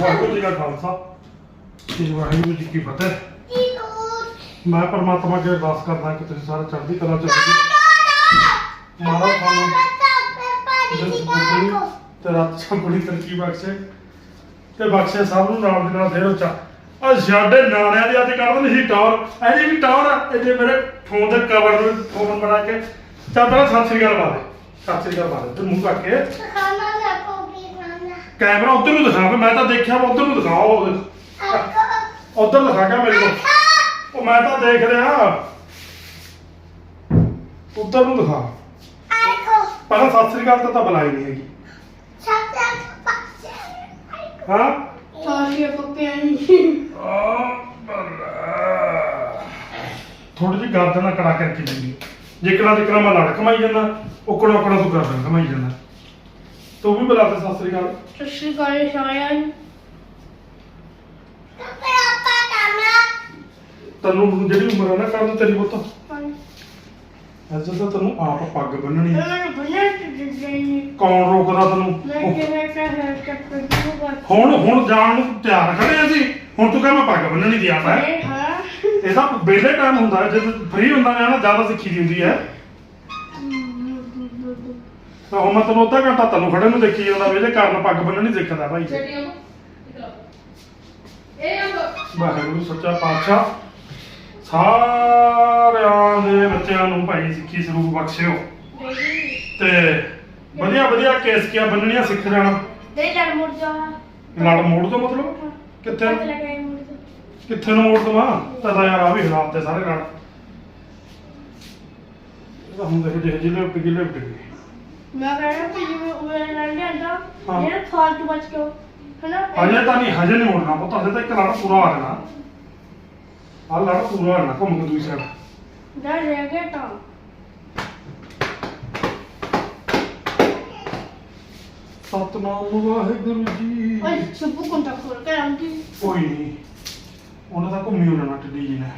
ਵਾਹਿਗੁਰੂ ਜੀ ਕਾ ਖਾਲਸਾ। ਸ੍ਰੀ ਵਾਹਿਗੁਰੂ ਜੀ ਕੀ ਫਤਿਹ। ਮੈਂ ਪਰਮਾਤਮਾ ਅੱਗੇ ਅਰਦਾਸ ਕਰਦਾ ਕਿ ਤੁਸੀਂ ਸਾਰੇ ਚੜ੍ਹਦੀ ਕਲਾ ਚ ਰਹੋ। ਮਹਾਰਾਜ ਤੁਹਾਨੂੰ ਤੇ ਰੱਤ ਚ ਬੜੀ ਬਖਸ਼ੇ। ਤੇ ਬਖਸ਼ੇ ਸਭ ਨੂੰ ਨਾਲ ਦੇ ਨਾਲ ਫੇਰ ਉੱਚਾ। ਆ ਸਾਡੇ ਨਾਰਿਆਂ ਦੀ ਅੱਜ ਕੱਢ ਦਿੰਦੀ ਸੀ ਟੌਰ ਇਹਦੀ ਵੀ ਟੌਰ ਆ, ਇਹ ਮੇਰੇ ਫੋਨ ਦੇ ਕਵਰ ਨੂੰ ਫੋਨ ਬਣਾ ਕੇ। ਚੱਲ ਸਤਿ ਸ੍ਰੀ ਅਕਾਲ ਪਾ ਸਤਿ ਸ੍ਰੀ ਅਕਾਲ ਪਾ ਤੇ ਮੂੰਹ ਕਰਕੇ ਕੈਮਰਾ ਉਧਰ ਨੂੰ ਦਿਖਾ ਮੈਂ ਤਾਂ ਦੇਖਿਆ ਵਾ ਉਧਰ ਨੂੰ ਦਿਖਾਓ ਉਧਰ ਦਿਖਾ ਕੇ ਮੇਰੇ ਕੋਲ ਉਹ ਮੈਂ ਤਾਂ ਦੇਖ ਰਿਹਾ। ਉਧਰ ਨੂੰ ਦਿਖਾ। ਪਹਿਲਾਂ ਸਤਿ ਸ੍ਰੀ ਅਕਾਲ ਤਾਂ ਤਾਂ ਬੁਲਾਈ ਨਹੀਂ ਹੈਗੀ। ਹਾਂ? ਥੋੜੀ ਜਿਹੀ ਗਰਦਨ ਨਾਲ ਕੜਾ ਕਰਕੇ ਦਿੰਦੀ ਜਿਕਣਾ ਜਿਕਣਾ ਮੈਂ ਲੜ ਕਮਾਈ ਜਾਂਦਾ ਉਕੜਾ ਉਕੜਾ ਤੂੰ ਗਰਦਨ ਕਮਾਈ ਜਾਂਦਾ। ਤੂੰ ਵੀ ਬੁਲਾ ਤੇ ਸਤਿ ਸ੍ਰੀ ਅਕਾਲ। ਤੈਨੂੰ ਜਿਹੜੀ ਉਮਰ ਹੈ ਨਾ ਕਰਨ ਤੇਰੀ ਪੁੱਤ। ਅੱਜ ਤਾਂ ਤੈਨੂੰ ਆਪ ਪੱਗ ਬੰਨਣੀ। ਕੌਣ ਰੋਕਦਾ ਤੈਨੂੰ? ਹੁਣ ਹੁਣ ਜਾਣ ਨੂੰ ਤਿਆਰ ਖੜੇ ਅਸੀਂ ਹੁਣ ਤੂੰ ਕਹ ਮੈਂ ਪੱਗ ਬੰਨਣੀ ਦੀ ਆਪ ਹੈ? ਇਹ ਤਾਂ ਵੇਲੇ ਟਾਈਮ ਹੁੰਦਾ ਹੈ, ਜਦ ਫ੍ਰੀ ਹੁੰਦਾ ਨੇ ਨਾ ਜ਼ਿਆਦਾ ਸਿੱਖੀ ਦੀ ਹੁੰਦੀ ਹੈ। ਤਾਂ ਹੁਣ ਮੈਂ ਤੈਨੂੰ ਅੱਧਾ ਘੰਟਾ ਤੈਨੂੰ ਖੜੇ ਨੂੰ ਦੇਖੀ ਜਾਂਦਾ ਵੀ ਇਹਦੇ ਕਾਰਨ ਪੱਗ ਬੰਨਣੀ ਸਿੱਖਦਾ ਭਾਈ। ਵਾਹਿਗੁਰੂ ਸੱਚਾ ਪਾਤਸ਼ਾਹ। ਸਾਰਿਆਂ ਦੇ ਬੱਚਿਆਂ ਨੂੰ ਭਾਈ ਸਿੱਖੀ ਸਰੂਪ ਬਖਸ਼ਿਓ। ਤੇ ਵਧੀਆ ਵਧੀਆ ਕੇਸਕੀਆਂ ਬੰਨਣੀਆਂ ਸਿੱਖ ਜਾਣਾ। ਲੜ ਮੋੜ ਤੋਂ ਮਤਲਬ? ਕਿੱਥੇ? ਕਿੱਥੇ ਨੂੰ ਮੋੜ ਦਵਾਂ ਤਾਂ ਯਾਰ ਆ ਵੀ ਹਾਲਾਤ ਤੇ ਸਾਰੇ ਲੜ। ਇਹ ਤਾਂ ਹੁਣ ਦੇਖ ਜਿਹੇ ਉੱਡ ਗਏ। ਮੈਂ ਕਹਿਣਾ ਕਿ ਜਿਵੇਂ ਉਹ ਲੜ ਲਿਆਂਦਾ ਹਾਂ। ਜਿਹੜਾ ਫਾਲਤੂ ਬਚ ਕੇ ਹਨਾ? ਹਜੇ ਤਾਂ ਨਹੀਂ ਹਜੇ ਨਹੀਂ ਮੋੜਨਾ ਪੁੱਤ ਹਜੇ ਤਾਂ ਇੱਕ ਲੜ ਪੂਰਾ ਆ ਜਾਣਾ। ਆ ਲੜ ਪੂਰਾ ਆ ਜਾਣਾ ਘੁੰਮ ਕੇ ਦੂਜੀ ਸਾਈਡ ਡਰ ਰਹਿ ਗਿਆ ਤਾਂ। ਸਤਨਾਮ ਵਾਹਿਗੁਰੂ ਜੀ। ਓਏ ਸੁਪੂ ਕੰਟਾ ਖੋਲ ਕੇ ਆਉਂਦੀ ਕੋਈ ਨਹੀਂ ਉਹਨਾਂ ਦਾ ਘੁੰਮੀ ਹੋ ਜਾਣਾ ਟੱਡੀ ਜੀ ਨੇ।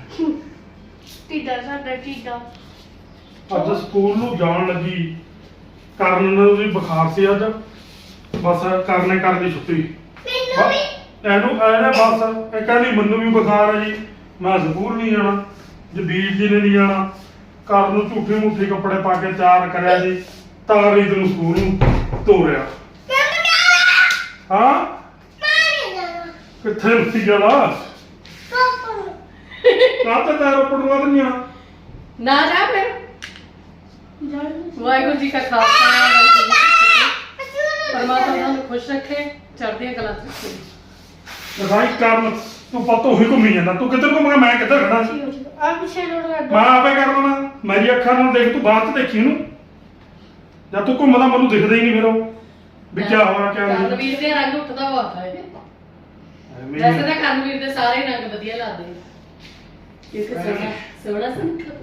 ਟੀਡਾ ਸਾਡਾ ਟੀਡਾ। ਅੱਜ ਸਕੂਲ ਨੂੰ ਜਾਣ ਲੱਗੀ। ਕਰਨ ਨੂੰ ਵੀ ਬੁਖਾਰ ਸੀ ਅੱਜ। ਬਸ ਕਰਨੇ ਕਰਦੀ ਛੁੱਟੀ। ਮੈਨੂੰ ਇਹਨੂੰ ਇਹਨੇ ਬਸ ਇਹ ਕਹਿੰਦੀ ਮੈਨੂੰ ਵੀ ਬੁਖਾਰ ਹੈ ਜੀ। ਮੈਂ ਸਕੂਲ ਨਹੀਂ ਜਾਣਾ ਜਬੀਰ ਜੀ ਨੇ ਨਹੀਂ ਜਾਣਾ ਕਰਨ ਨੂੰ ਝੂਠੇ ਮੁੱਠੇ ਕੱਪੜੇ ਪਾ ਕੇ ਤਿਆਰ ਕਰਿਆ ਜੀ। ਤਾਂ ਰੀਤ ਨੂੰ ਸਕੂਲ ਨੂੰ ਤੋਰਿਆ। ਹਾਂ? ਕਿੱਥੇ ਨਹੀਂ ਜਾਣਾ। ਕਾਹਤੇ ਤਾਂ ਰੋਪੜ ਨੂੰ ਨਹੀਂ ਆਣਾ ਨਾ ਜਾ ਫਿਰ। ਵਾਹਿਗੁਰੂ ਜੀ ਕਾ ਖਾਲਸਾ ਵਾਹਿਗੁਰੂ ਜੀ ਕੀ ਫਤਿਹ। ਪਰਮਾਤਮਾ ਤੁਹਾਨੂੰ ਖੁਸ਼ ਰੱਖੇ ਚੜ੍ਹਦੀਆਂ ਕਲਾ ਚ ਰੱਖੇ। ਕਰਨ ਤੂੰ ਪਤਾ ਉਹੀ ਘੁੰਮੀ ਜਾਂਦਾ। ਤੂੰ ਕਿੱਧਰ ਘੁੰਮ ਗਿਆ? ਮੈਂ ਕਿੱਧਰ ਖੜਾ ਸੀ? ਆ ਪਿੱਛੇ ਲੋੜ ਮੈਂ ਕਰਦਾ ਆਪੇ ਕਰ ਲੈਣਾ ਮੇਰੀ ਅੱਖਾਂ ਨਾਲ ਦੇਖ ਤੂੰ ਬਾਅਦ ਚ ਦੇਖੀ ਇਹਨੂੰ ਜਦ ਤੂੰ ਘੁੰਮਦਾ ਮੈਨੂੰ ਦਿਖਦਾ ਹੀ ਨਹੀਂ ਫਿਰ ਉਹ। ਵੀ ਕੀ ਹੋਇਆ ਕੀ ਨਹੀਂ। ਕਰਨਵੀਰ ਦੇ ਰੰਗ ਉੱਠਦਾ ਬਹੁਤ ਹੈ ਵੈਸੇ ਤਾਂ ਕਰਨਵੀਰ ਦੇ ਸਾਰੇ ਰੰਗ ਵਧੀਆ ਲੱਗਦੇ ਨੇ। ਕਿਉਂਕਿ ਸੋਹਣਾ ਸੋਹਣਾ ਸੁਨੱਖਾ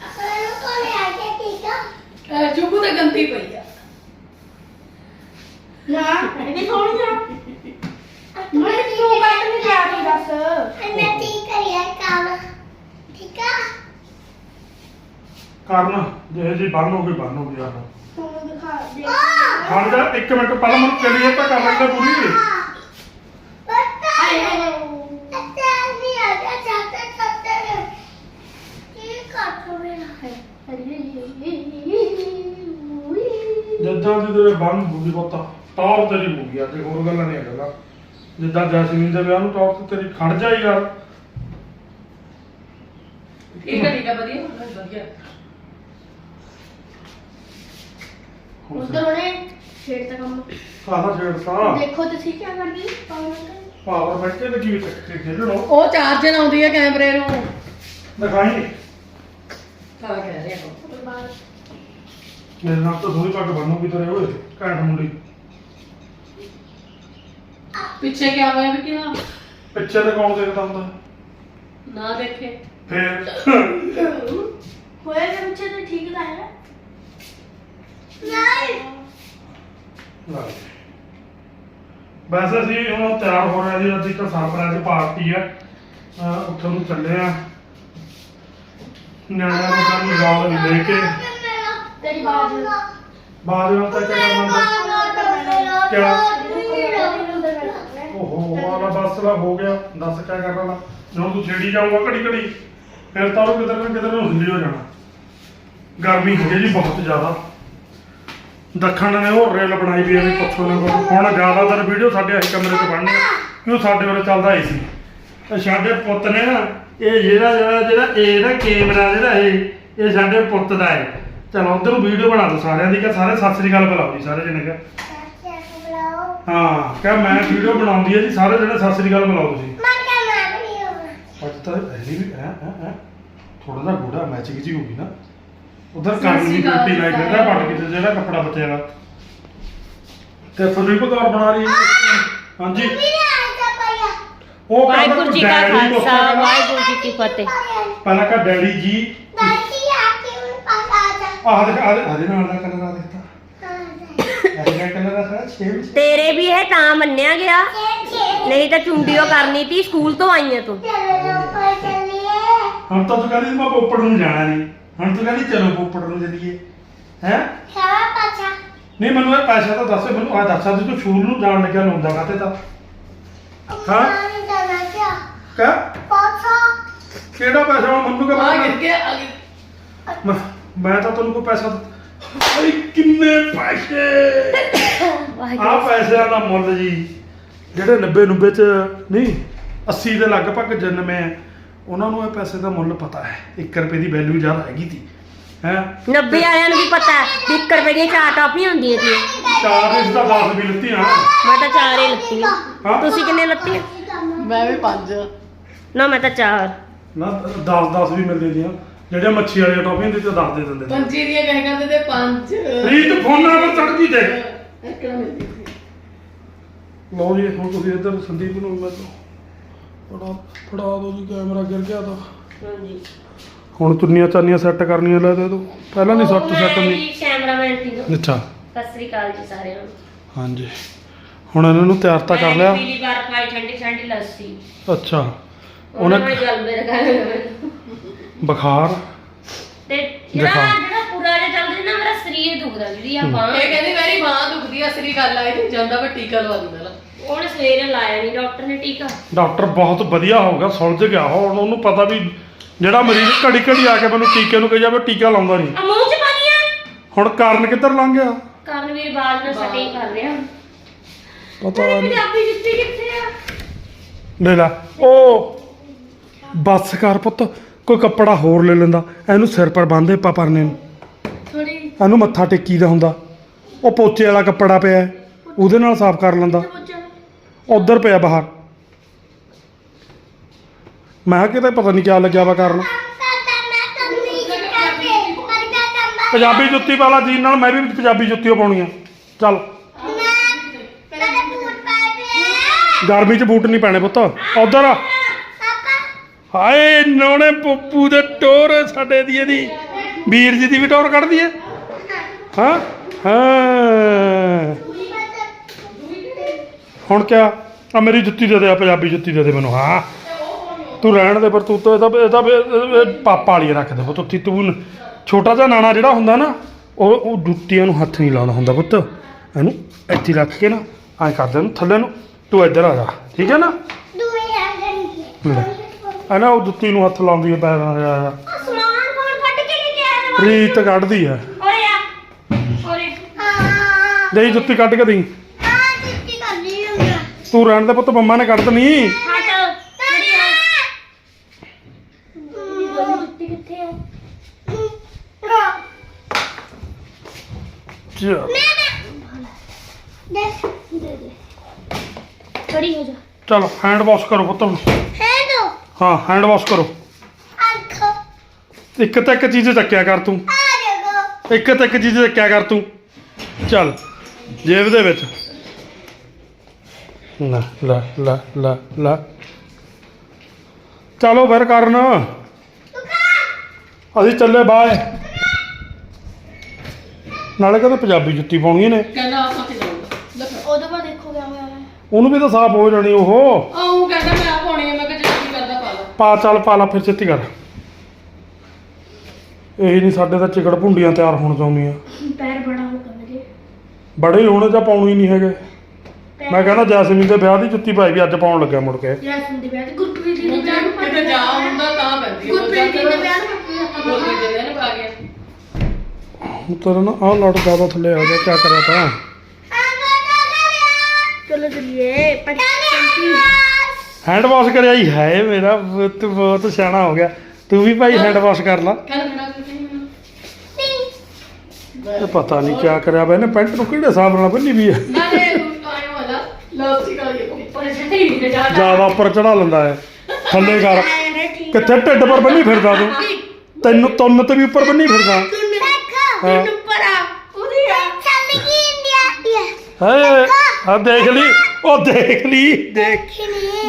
ਕੁੱਤਾ ਹੈ ਚੁੱਪੂ ਤਾਂ ਗੰਦੀ ਪਈ ਆ ਨਾ ਇਹਦੀ ਸੋਹਣੀ ਆ ਮੈਂ ਤੂੰ ਕੱਟ ਨਹੀਂ ਜਾ ਰਹੀ ਦੱਸ ਕਰਨ ਜਿਹੇ ਜੀ ਬੰਨ ਹੋ ਗਈ ਬੰਨ ਹੋ ਗਈ ਯਾਰ ਤੁਹਾਨੂੰ ਦਿਖਾ ਦੇ ਖੜ ਜਾ ਇੱਕ ਮਿੰਟ ਪਹਿਲਾਂ ਮੈਨੂੰ ਕਲੀਅਰ ਤਾਂ ਕਰ ਲੈਂਦੇ ਪੂਰੀ ਹਾਏ ਹਾਏ ਜਿੱਦਾਂ ਦੀ ਤੇਰੇ ਬੰਨ ਬੁਗੀ ਪਤਾ ਟੌਰ ਤੇਰੀ ਬੁਗੀ ਅੱਜ ਹੋਰ ਗੱਲਾਂ ਨਹੀਂ ਹੈਗਾ ਜਿੱਦਾਂ ਜੈਸਮੀਨ ਦੇ ਵਿਆਹ ਨੂੰ ਟੌਰ ਤੇ ਤੇਰੀ ਖੜ ਜਾ ਯਾਰ। ਠੀਕ ਹੈ ਠੀਕ ਹੈ ਵਧੀਆ ਬਹੁਤ ਵਧੀਆ। ਉਧਰ ਉਹਨੇ ਛੇੜ ਤਾ ਕੰਮ। ਕਾਹਦਾ ਛੇੜਤਾ ਦੇਖੋ ਤੁਸੀਂ ਕੀ ਕਰਦੀ ਪਾਉਣਾ ਪਾਵਰ ਬੈਠ ਕੇ ਲੱਗੀ ਹੋਈ ਕੇ ਖੇਲਣੋ ਉਹ ਚਾਰਜਰ ਆਉਂਦੀ ਹੈ ਕੈਮਰੇ ਨੂੰ। ਦਿਖਾਈ। ਤਾਂ ਕਹਿ ਰਿਹਾ ਉਹ। ਮੇਰੇ ਨਾਲ ਤਾਂ ਸੋਹਣੀ ਪੱਗ ਬੰਨੂਗੀ ਤੇਰੇ ਓਏ ਘੈਂਟ ਮੁੰਡੀ। ਪਿੱਛੇ ਕੀ ਹੋਇਆ ਵੀ ਕਿਹਾ ਪਿੱਛੇ ਤੇ ਕੌਣ ਦੇਖਦਾ ਹੁੰਦਾ? ਨਾ ਦੇਖੇ। ਫੇਰ? ਹੋਇਆ ਕਿ ਪਿੱਛੇ ਤੇ ਠੀਕ ਦਾ ਹੈ। ਨਹੀਂ ਲੈ। ਵੈਸੇ ਅਸੀਂ ਹੁਣ ਤਿਆਰ ਹੋ ਰਹੇ ਜੀ ਅੱਜ ਇੱਕ ਸਰਪ੍ਰਾਈਜ਼ ਪਾਰਟੀ ਹੈ ਅਹ ਉੱਥੇ ਨੂੰ ਚੱਲੇ ਆ ਨਿਆਣਿਆਂ ਨੂੰ ਸਾਨੂੰ ਨਾਲ ਲੈ ਕੇ। ਤੇਰੀ ਬਾਤ ਬਾਅਦ ਵਿੱਚ ਤਾਂ ਕਿਆ ਕਰਨਾ ਹੁੰਦਾ? ਕਿਆ ਓਹੋ ਆਲਾ ਬਸ ਲਾ ਹੋ ਗਿਆ। ਦੱਸ ਕਿਆ ਕਰਨਾ ਲਾ ਜਦੋਂ ਤੂੰ ਛੇੜੀ ਜਾਊਗਾ ਘੜੀ ਘੜੀ ਫਿਰ ਤਾਂ ਉਹ ਕਿਧਰ ਨਾ ਕਿਧਰ ਨੂੰ ਹੋ ਜਾਣਾ। ਗਰਮੀ ਹੋ ਗਈ ਜੀ ਬਹੁਤ ਜ਼ਿਆਦਾ। ਦੱਖਣ ਨੇ ਉਹ ਰੇਲ ਬਣਾਈ ਵੀ ਇਹਨੇ ਪੁੱਛੋ ਨਾ ਕਰੋ। ਹੁਣ ਜ਼ਿਆਦਾਤਰ ਵੀਡੀਓ ਸਾਡੇ ਇਸ ਕਮਰੇ 'ਚ ਬਣਨੀ ਕਿਉਂ ਸਾਡੇ ਵੱਲ ਚੱਲਦਾ ਏ ਸੀ ਤੇ ਸਾਡੇ ਪੁੱਤ ਨੇ ਨਾ ਇਹ ਜਿਹੜਾ ਜਿਹੜਾ ਜਿਹੜਾ ਇਹ ਨਾ ਕੈਮਰਾ ਜਿਹੜਾ ਇਹ ਇਹ ਸਾਡੇ ਪੁੱਤ ਦਾ ਹੈ। ਚਲੋ ਉਧਰ ਨੂੰ ਵੀਡੀਓ ਬਣਾ ਦੋ ਸਾਰਿਆਂ ਦੀ ਕਿ ਸਾਰੇ ਸਤਿ ਸ੍ਰੀ ਅਕਾਲ ਬੁਲਾਓ ਜੀ ਸਾਰੇ ਜਣੇ ਕਾ ਹਾਂ ਕਹ ਮੈਂ ਵੀਡੀਓ ਬਣਾਉਂਦੀ ਹੈ ਜੀ ਸਾਰੇ ਜਣੇ ਸਤਿ ਸ੍ਰੀ ਅਕਾਲ ਬੁਲਾਓ ਤੁਸੀਂ। ਅੱਜ ਤਾਂ ਪਹਿਲੀ ਵੀ ਐ ਐ ਐ ਥੋੜਾ ਜਿਹਾ ਗੂੜਾ ਮੈਚਿੰਗ ਜੀ ਹੋ ਗਈ ਨਾ। ਉਧਰ ਕਰਨ ਦੀ ਬਿਊਟੀ ਲਾਈਟ ਦਾ ਪੜ। ਕੇ ਜਿਹੜਾ ਕੱਪੜਾ ਬਚਿਆ ਵਾ। ਤੇ ਫਰੀਪ ਕੌਰ ਬਣਾ ਰਹੀ ਹੈ। ਹਾਂਜੀ। ਉਹ ਵਾਹਿਗੁਰੂ ਜੀ ਕਾ ਖਾਲਸਾ ਵਾਹਿਗੁਰੂ ਜੀ ਕੀ ਫਤਿਹ। ਪਹਿਲਾਂ ਕਹ ਡੈਡੀ ਜੀ ਆਹ ਦੇਖ ਆਹ ਆਦੇ ਨਾਲ ਦਾ ਕਲਰ ਆ ਦੇਖਤਾ ਇਹ ਕਿਆ ਕਲਰ ਆ ਸਾਰਾ ਸੇਮ ਤੇਰੇ ਵੀ ਇਹ ਤਾਂ ਮੰਨਿਆ ਗਿਆ। ਨਹੀਂ ਤਾਂ ਚੁੰਡੀਓ ਕਰਨੀ ਤੀ ਸਕੂਲ ਤੋਂ ਆਈ ਆ ਤੂੰ ਹੁਣ ਤਾਂ ਤੂੰ ਕਹਿੰਦੀ ਮੈਂ ਪੋਪੜ ਨੂੰ ਜਾਣਾ ਨਹੀਂ। ਹੁਣ ਤੂੰ ਕਹਿੰਦੀ ਚਲੋ ਪੋਪੜ ਨੂੰ ਚੱਲੀਏ। ਹੈ? ਨਹੀਂ ਮੈਨੂੰ ਇਹ ਪੈਸਾ ਤਾਂ ਦੱਸ ਮੈਨੂੰ ਆ ਦੱਸ ਤੂੰ ਸ਼ੂਰ ਨੂੰ ਜਾਣ ਲੱਗਿਆ ਲਾਉਂਦਾ ਕਾਤੇ ਤਾਂ। ਕਹ ਕਿਹੜਾ ਪੈਸਾ ਹੁਣ ਮੈਨੂੰ ਕਹ ਆ ਗਿਰ ਗਿਆ ਗਿਰ। ਮੈਂ ਮੈਂ ਤਾਂ ਤੈਨੂੰ ਕੋਈ ਪੈਸਾ ਅਰੇ ਕਿੰਨੇ ਪੈਸੇ? ਆ ਪੈਸਿਆਂ ਦਾ ਮੁੱਲ ਜੀ। ਜਿਹੜੇ 90 90 ਚ ਨਹੀਂ 80 ਦੇ ਲਗਭਗ ਜਨਮੇ ਆ, ਉਹਨਾਂ ਨੂੰ ਇਹ ਪੈਸੇ ਦਾ ਮੁੱਲ ਪਤਾ ਹੈ। 1 ਰੁਪਏ ਦੀ ਵੈਲਿਊ ਜ਼ਿਆਦਾ ਹੈਗੀ ਤੀ ਹੈ? 90 ਵਾਲਿਆਂ ਨੂੰ ਵੀ ਪਤਾ ਹੈ ਵੀ ਇੱਕ ਰੁਪਏ ਦੀਆਂ ਚਾਰ ਟਾਪੀਆਂ ਹੁੰਦੀਆਂ ਸੀ। ਚਾਰ ਇਸ ਦਾ 10 ਵੀ ਲਿੱਤੀਆਂ। ਮੈਂ ਤਾਂ ਚਾਰ ਹੀ ਲੱਤੀਆਂ। ਹਾਂ? ਤੁਸੀਂ ਕਿੰਨੇ ਲੱਤੀਆਂ? ਮੈਂ ਵੀ ਪੰਜ। ਨਾ ਮੈਂ ਤਾਂ ਚਾਰ। ਨਾ 10 10 ਵੀ ਮਿਲਦੇ ਦੀਆਂ ਜਿਹੜੀਆਂ ਮੱਛੀ ਵਾਲੀਆਂ ਟੌਫੀਆਂ ਹੁੰਦੀਆਂ ਤੇ 10 ਦੇ ਦਿੰਦੇ ਨੇ। ਪੰਜੀ ਦੀਆਂ ਕਹਿ ਕਰਦੇ ਤੇ ਪੰਜ ਰੀਤ ਫੋਨਾਂ 'ਤੇ ਚੜ ਗਈ ਦੇਖ। ਇੱਕੜਾ ਮਿਲਦੀ ਸੀ। ਲਓ ਜੀ ਹੁਣ ਤੁਸੀਂ ਇੱਧਰ ਸੰਦੀਪ ਨੂੰ ਮੈਂ ਫੜਾ ਫੜਾ ਦੋ ਜੀ ਕੈਮਰਾ ਗਿਰ ਗਿਆ ਤਾਂ। ਹਾਂਜੀ। ਹੁਣ ਚੁੰਨੀਆਂ ਚਾਨੀਆਂ ਸੈੱਟ ਕਰਨੀਆਂ ਲੈ ਦੇ ਦੋ। ਪਹਿਲਾਂ ਨਹੀਂ ਸੱਟ ਸੈੱਟ ਨਹੀਂ। ਕੈਮਰਾਮੈਨ ਸੀ। ਅੱਛਾ। ਸਤਿ ਸ੍ਰੀ ਅਕਾਲ ਜੀ ਸਾਰਿਆਂ ਨੂੰ। ਹਾਂਜੀ। ਹੁਣ ਇਹਨਾਂ ਨੂੰ ਤਿਆਰ ਤਾਂ ਕਰ ਲਿਆ। ਪੀਲੀ ਬਾਰ ਪਾਈ ਠੰਡੀ ਠੰਡੀ ਲੱਸੀ। ਅੱਛਾ। ਉਹਨਾਂ ਉਹਨੇ ਨੇ ਜਲ ਮੇਰੇ ਘਰ। ਬੁਖਾਰ। ਤੇ ਜਿਹੜਾ। ਜਿਹੜਾ ਪੂਰਾ ਜਿਹਾ ਚੱਲਦਾ ਨਾ ਮੇਰਾ ਸਰੀਰ ਦੁਖਦਾ ਜਿਹੜੀ ਆ ਬਾਂਹ ਇਹ ਕਹਿੰਦੀ ਮੇਰੀ ਮਾਂ ਦੁਖਦੀ ਆ ਅਸਲੀ ਗੱਲ ਆ ਇਹ ਜਾਂਦਾ ਮੈਂ ਟੀਕਾ ਲਵਾ ਦਿੰਦਾ ਲਾ ਉਹਨੇ ਸਵੇਰੇ ਲਾਇਆ ਨਹੀਂ ਡਾਕਟਰ ਨੇ ਟੀਕਾ। ਡਾਕਟਰ ਬਹੁਤ ਵਧੀਆ ਹੋਊਗਾ ਸੁਲਝ ਗਿਆ। ਹੁਣ ਉਹਨੂੰ ਪਤਾ ਵੀ ਜਿਹੜਾ ਮਰੀਜ਼ ਘੜੀ ਘੜੀ ਆ ਕੇ ਮੈਨੂੰ ਟੀਕੇ ਨੂੰ ਕਹੀ ਜਾਵੇ ਟੀਕਾ ਲਾਉਂਦਾ ਨਹੀਂ। ਆ ਮੂੰਹ ਚ ਪਾਣੀਆਂ ਹੁਣ ਕਾਰਨ ਕਿੱਧਰ ਲੰਘ ਗਿਆ? ਕਰਨਵੀਰ ਬਾਲ ਨਾਲ ਸਟੇ ਕਰ ਰਿਹਾ। ਪਤਾ ਮੇਰੀ ਨਹੀਂ। ਪੰਜਾਬੀ ਜੁੱਤੀ ਕਿੱਥੇ ਆ? ਲੈ ਲੈ ਉਹ। ਬੱਸ ਕਰ ਪੁੱਤ। ਕੋਈ ਕੱਪੜਾ ਹੋਰ ਲੈ ਲੈਂਦਾ ਇਹਨੂੰ ਸਿਰ ਪਰ ਬੰਨ੍ਹਦੇ ਪਾ ਪਰਨੇ ਨੂੰ। ਥੋੜੀ ਇਹਨੂੰ ਮੱਥਾ ਟੇਕੀ ਦਾ ਹੁੰਦਾ। ਉਹ ਪੋਚੇ ਵਾਲਾ ਕੱਪੜਾ ਪਿਆ ਹੈ, ਉਹਦੇ ਨਾਲ ਸਾਫ਼ ਕਰ ਲੈਂਦਾ। ਉਧਰ ਪਿਆ ਬਾਹਰ। ਮੈਂ ਕਿਹਾ ਕਿਤੇ ਪਤਾ ਨਹੀਂ ਕਿਆ ਲੱਗਿਆ ਵਾ ਕਰਨ। ਪੰਜਾਬੀ ਜੁੱਤੀ ਵਾਲਾ ਜੀਨ ਨਾਲ ਮੈਂ ਵੀ ਪੰਜਾਬੀ ਜੁੱਤੀ ਓ ਪਾਉਣੀ ਆ। ਚੱਲ ਗਰਮੀ 'ਚ ਬੂਟ ਨਹੀਂ ਪੈਣੇ ਪੁੱਤ। ਉਧਰ ਆ। ਹਾਏ ਨੋਣੇ ਪੱਪੂ ਦੇ ਟੋਰ ਸਾਡੇ ਦੀ ਇਹਦੀ। ਵੀਰ ਜੀ ਦੀ ਵੀ ਟੋਰ ਕੱਢਦੀ ਹੈ ਹਾਂ ਹਾਂ। ਹੁਣ ਕਿਆ? ਆ ਮੇਰੀ ਜੁੱਤੀ ਦੇ ਦੇ ਆ ਪੰਜਾਬੀ ਜੁੱਤੀ ਦੇ ਦੇ ਮੈਨੂੰ ਹਾਂ। ਤੂੰ ਰਹਿਣ ਦੇ ਪਰ ਤੂੰ ਤਾਂ ਇਹਦਾ ਇਹਦਾ ਇਹ ਪਾਪਾ ਵਾਲੀ ਰੱਖ ਦੇ ਪੁੱਤ। ਤੂੰ ਨ- ਛੋਟਾ ਜਿਹਾ ਨਾਣਾ ਜਿਹੜਾ ਹੁੰਦਾ ਨਾ ਉਹ ਉਹ ਜੁੱਤੀਆਂ ਨੂੰ ਹੱਥ ਨਹੀਂ ਲਾਉਂਦਾ ਹੁੰਦਾ ਪੁੱਤ। ਇਹਨੂੰ ਇੱਥੇ ਰੱਖ ਕੇ ਨਾ ਐਂ ਕਰ ਦੇ ਇਹਨੂੰ ਥੱਲੇ ਨੂੰ। ਤੂੰ ਇੱਧਰ ਆ ਜਾ ਠੀਕ ਹੈ ਨਾ? ਲੈ ਆ ਨਾ ਉਹ ਜੁੱਤੀ ਨੂੰ ਹੱਥ ਲਾਉਂਦੀ ਹੈ ਪੈਰਾਂ ਨਾਲ ਆ ਸਮਾਨ ਕੌਣ ਕੱਢ ਕੇ ਲੈ ਕੇ ਆਇਆ ਵਾ? ਰੀਤ ਕੱਢਦੀ ਹੈ। ਓਰੇ ਆ। ਓਰੇ ਦੇਈ ਜੁੱਤੀ ਕੱਢ ਕੇ ਦੇਈ। ਤੂੰ ਰਹਿਣ ਦੇ ਪੁੱਤ ਮੰਮਾ ਨੇ ਕੱਢ ਦਨੀ ਹਟ। ਕਿਹੜੀ ਆ ਜੁੱਤੀ ਕਿੱਥੇ ਆ? ਖੜੀ ਹੋ ਜਾ। ਚਲੋ ਹੈਂਡ ਵਾਸ਼ ਕਰੋ ਪੁੱਤ ਹੁਣ। ਹਾਂ ਹੈਂਡ ਵਾਸ਼ ਕਰੋ। ਇੱਕ ਤੇ ਇੱਕ ਚੀਜ਼ ਚੱਕਿਆ ਕਰ ਤੂੰ। ਇੱਕ ਤੇ ਇੱਕ ਚੀਜ਼ ਚੱਕਿਆ ਕਰ ਤੂੰ। ਚੱਲ ਜੇਬ ਦੇ ਵਿੱਚ। ਲੈ ਲੈ ਲੈ ਲੈ ਲੈ। ਚਲੋ ਫਿਰ ਕਰਨ। ਅਸੀਂ ਚੱਲੇ ਬਾਏ ਨਾਲੇ ਕਹਿੰਦੇ ਪੰਜਾਬੀ ਜੁੱਤੀ ਪਾਉਣੀ ਨੇ ਕਹਿੰਦਾ ਆ ਸੱਚ ਜਾਊਗਾ। ਉਹਦੇ ਬਾਅਦ ਦੇਖੋ ਕਿਆ ਹੋਇਆ। ਉਹਨੂੰ ਵੀ ਤਾਂ ਸਾਫ਼ ਹੋ ਜਾਣੀ ਉਹ। ਆਉਂ ਕਹਿੰਦਾ ਪਾ ਚੱਲ ਪਾ ਲਾ ਫਿਰ ਛੇਤੀ ਕਰ। ਇਹ ਨਹੀਂ ਸਾਡੇ ਤਾਂ ਚਿਕੜ ਭੁੰਡੀਆਂ ਤਿਆਰ ਹੋਣ ਚਾਹੁੰਦੀਆਂ। ਪੈਰ ਬੜਾ ਹੋ ਗਿਆ ਮੇਰੇ। ਬੜੇ ਹੋਣੇ ਜਾਂ ਪਾਉਣੀ ਨਹੀਂ ਹੈਗੇ। ਮੈਂ ਕਹਿੰਦਾ ਜੈਸਮੀਨ ਦੇ ਵਿਆਹ ਦੀ ਜੁੱਤੀ ਪਾਈ ਵੀ ਅੱਜ ਪਾਉਣ ਲੱਗਿਆ ਮੁੜ ਕੇ। ਜੈਸਨ ਦੇ ਵਿਆਹ ਤੇ ਗੁਰਪ੍ਰੀਤ ਜੀ ਦੇ ਵਿਆਹ ਨੂੰ ਪਾ ਕਿਤੇ ਜਾ ਹੁੰਦਾ ਤਾਂ ਪੈਂਦੀ ਹੈ ਗੁਰਪ੍ਰੀਤ ਜੀ ਦੇ ਵਿਆਹ ਨੂੰ ਪਾ ਗੁਰਪ੍ਰੀਤ ਜੀ ਨੇ ਪਾ ਗਿਆ ਤੇਰਾ ਨਾ ਆਹ ਲੜ ਜ਼ਿਆਦਾ ਥੱਲੇ ਆ ਗਿਆ ਕੀ ਕਰਿਆ ਤਾਂ। ਚਲੋ ਚਲਿਏ ਪੰਟੀ ਹੈਂਡ ਵਾਸ਼ ਕਰਿਆ ਹੀ ਹੈ ਮੇਰਾ ਬਹੁਤ ਬਹੁਤ ਸਿਆਣਾ ਹੋ ਗਿਆ। ਤੂੰ ਵੀ ਭਾਈ ਹੈਂਡ ਵਾਸ਼ ਕਰ ਲਾ। ਮੈਨੂੰ ਇਹ ਪਤਾ ਨਹੀਂ ਕੀ ਕਰਿਆ ਵਾ ਇਹਨੇ ਪੈਂਟ ਨੂੰ ਕਿਹੜੇ ਹਿਸਾਬ ਨਾਲ ਬੰਨੀ ਵੀ ਹੈ ਵਾਲਾ ਲੋਸੀ ਕਾਲੀ ਉੱਪਰ ਸਹੀ ਨਹੀਂ ਜਾ ਜ਼ਿਆਦਾ ਉੱਪਰ ਚੜਾ ਲੈਂਦਾ ਹੈ ਥੱਲੇ ਕਰ। ਕਿੱਥੇ ਢਿੱਡ ਪਰ ਬੰਨੀ ਫਿਰਦਾ ਤੂੰ? ਤੈਨੂੰ ਤੁੰਨ ਤੇ ਵੀ ਉੱਪਰ ਬੰਨੀ ਫਿਰਦਾ। ਤੂੰ ਦੇਖਾ। ਹਾਂ। ਤੂੰ ਪਰਾ ਉਹਦੀ ਆ। ਚੱਲ ਗਈ ਇੰਡੀਆ ਹੈ ਆ ਦੇਖ ਲਈ। ਉਹ ਦੇਖ ਲਈ। ਦੇਖ।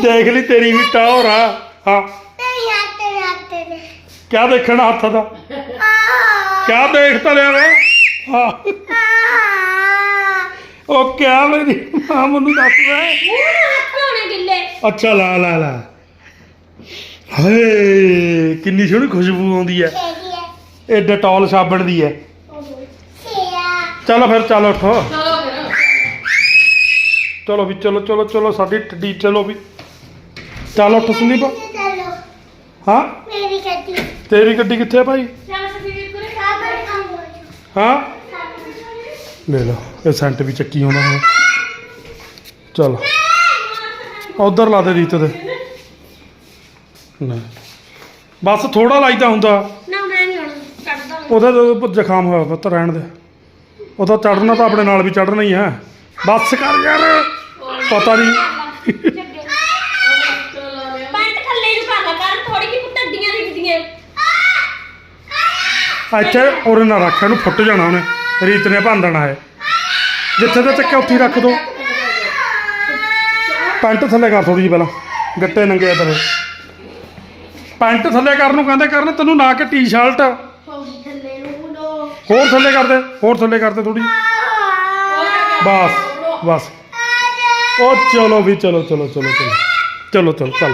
ਦੇਖ ਲਈ ਤੇਰੀ ਵੀ ਟੌਰ ਆ। ਹਾਂ। ਕਿਆ ਦੇਖਣਾ ਹੱਥ ਦਾ? ਕਿਆ ਦੇਖ ਤਾਂ ਲਿਆ ਵੇ? ਹਾਂ। ਉਹ ਕਿਆ ਮੇਰੀ ਮਾਂ ਮੈਨੂੰ ਦੱਸ ਵੇ ਹੱਥ ਹੋਣੇ ਗਿੱਲੇ ਅੱਛਾ ਲਾ ਲਾ ਲਾ। ਹਏ ਕਿੰਨੀ ਸੋਹਣੀ ਖੁਸ਼ਬੂ ਆਉਂਦੀ ਹੈ। ਇਹ ਡਟੋਲ ਸਾਬਣ ਦੀ ਹੈ। ਚਲੋ ਫਿਰ ਚੱਲ ਉੱਠੋ। ਚਲੋ ਚਲੋ ਵੀ ਚਲੋ ਚਲੋ ਚਲੋ ਸਾਡੀ ਟੱਡੀ ਚਲੋ ਵੀ। ਚੱਲ ਉੱਠ ਸੰਦੀਪ। ਹਾਂ? ਮੇਰੀ ਗੱਡੀ। ਤੇਰੀ ਗੱਡੀ ਕਿੱਥੇ ਹੈ ਭਾਈ? ਚੱਲ ਹਾਂ ਲੈ ਲਓ ਇਹ ਸੈਂਟ ਵੀ ਚੱਕੀ ਹੁਣ ਚਲ। ਉਧਰ ਲਾ ਦੇ ਰੀਤ ਦੇ। ਨਹੀਂ ਬਸ ਥੋੜਾ ਲਾਈਦਾ ਹੁੰਦਾ। ਨਾ ਮੈਂ ਨਹੀਂ ਉਹਦਾ ਜ਼ੁਕਾਮ ਹੋਇਆ ਪੁੱਤ ਰਹਿਣ ਦੇ। ਉਹਦਾ ਚੜਨਾ ਤਾਂ ਆਪਣੇ ਨਾਲ ਵੀ ਚੜਨਾ ਹੀ ਹੈ। ਬਸ ਕਰ ਯਾਰ। ਪਤਾ ਨਹੀਂ ਪੈਂਟ ਥੱਲੇ ਨੂੰ ਕਰ ਲਾ ਕਰ ਥੋੜੀ ਜਿਹੀ ਟੱਡੀਆਂ ਦਿਖਦੀਆਂ। ਇੱਥੇ ਉਰੇ ਨਾ ਰੱਖ ਇਹਨੂੰ ਫੁੱਟ ਜਾਣਾ ਉਹਨੇ। ਰੀਤ ਨੇ ਭੰਦਣਾ ਹੈ ਜਿੱਥੇ ਤੇ ਚੱਕਿਆ ਉੱਥੇ ਹੀ ਰੱਖ ਦੋ। ਪੈਂਟ ਥੱਲੇ ਕਰ ਥੋੜੀ ਜਿਹੀ ਪਹਿਲਾਂ। ਗੱਟੇ ਨੰਗੇ ਤੇਰੇ। ਪੈਂਟ ਥੱਲੇ ਕਰਨ ਨੂੰ ਕਹਿੰਦੇ ਕਰਨ ਤੈਨੂੰ ਨਾ ਕਿ ਟੀ-ਸ਼ਰਟ ਹੋਰ ਥੱਲੇ ਕਰ ਦੇ ਹੋਰ ਥੱਲੇ ਕਰ ਦੇ ਥੋੜੀ ਬਸ। ਬਸ। ਉਹ ਚਲੋ ਵੀ ਚਲੋ ਚਲੋ ਚਲੋ ਚਲੋ। ਚਲੋ ਚਲੋ ਚੱਲ।